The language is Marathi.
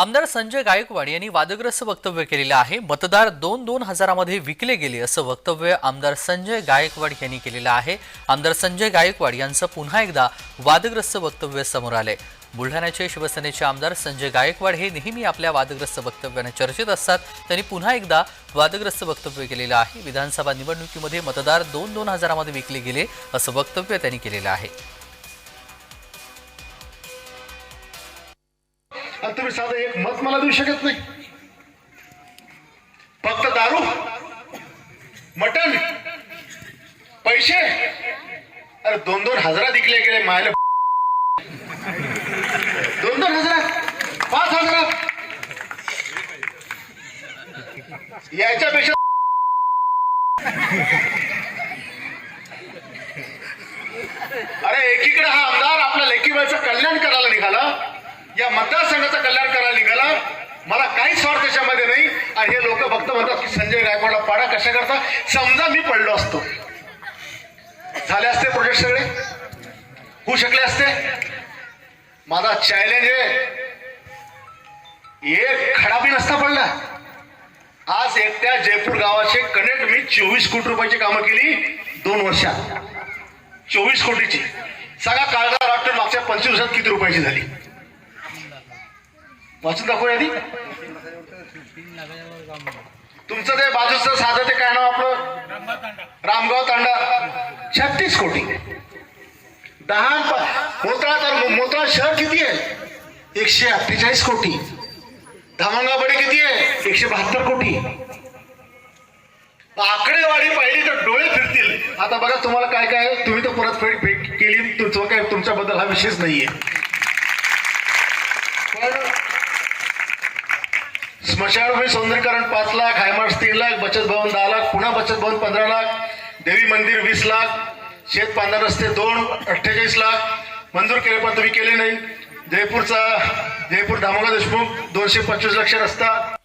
आमदार संजय गायकवाड यांनी वादग्रस्त वक्तव्य केलेलं आहे. मतदार दोन दोन हजारामध्ये विकले गेले असं वक्तव्य आमदार संजय गायकवाड यांनी केलेलं आहे. आमदार संजय गायकवाड यांचं पुन्हा एकदा वादग्रस्त वक्तव्य समोर आलंय. बुलढाण्याचे शिवसेनेचे आमदार संजय गायकवाड हे नेहमी आपल्या वादग्रस्त वक्तव्याने चर्चेत असतात. त्यांनी पुन्हा एकदा वादग्रस्त वक्तव्य केलेलं आहे. विधानसभा निवडणुकीमध्ये मतदार दोन दोन हजारामध्ये विकले गेले असं वक्तव्य त्यांनी केलेलं आहे. आणि तुम्ही साधं एक मत मला देऊ शकत नाही. फक्त दारू मटण पैसे अरे दोन दोन हजारा दिखले गेले मायला. दोन दोन हजारात पाच हजारात. याच्यापेक्षा अरे एकीकडे हा आमदार आपल्या लेकीबाईचं कल्याण करायला निघाला. या मतदारसंघाचं कल्याण करायला निघाला. मला काहीच स्वार्थ त्याच्यामध्ये नाही. आणि हे लोक फक्त म्हणतात की संजय गायकवाडला पाडा कशा करता? समजा मी पडलो असतो. झाले असते प्रोजेक्ट सगळे? होऊ शकले असते? माझा चॅलेंज आहे. एक खडा बी नसता पडला. आज एकट्या जयपूर गावाचे कनेक्ट मी चोवीस कोटी रुपयाची कामं केली दोन वर्षात. चोवीस कोटीची. सगळा काळजा वाटतं मागच्या पंचवीस वर्षात किती रुपयाची झाली. वाचून दाखवूया आधी तुमचं ते बाजूचं साधं ते काय नाव आपलं? रामगाव तांडा. छत्तीस कोटी. दहा मोतळा तर मोतळा शहर किती आहे? एकशे अठ्ठेचाळीस कोटी. धामणगावडे किती आहे? एकशे बहात्तर कोटी. आकडेवारी पाहिली तर डोळे फिरतील. आता बघा तुम्हाला काय काय तुम्ही तर परतफेड केली. तुमचं काय तुमच्याबद्दल हा विषयच नाहीये. स्मशानभूमी सौंदर्यकरण पाच लाख हायमार्ट तीन लाख बचत भवन दहा लाख पुन्हा बचत भवन पंधरा लाख देवी मंदिर वीस लाख शेत पांढरा रस्ते दोन अठ्ठेचाळीस लाख मंजूर केले पण तुम्ही केले नाही. जयपूरचा जयपूर दामोगा देशमुख दोनशे पंचवीस लक्ष रस्ता.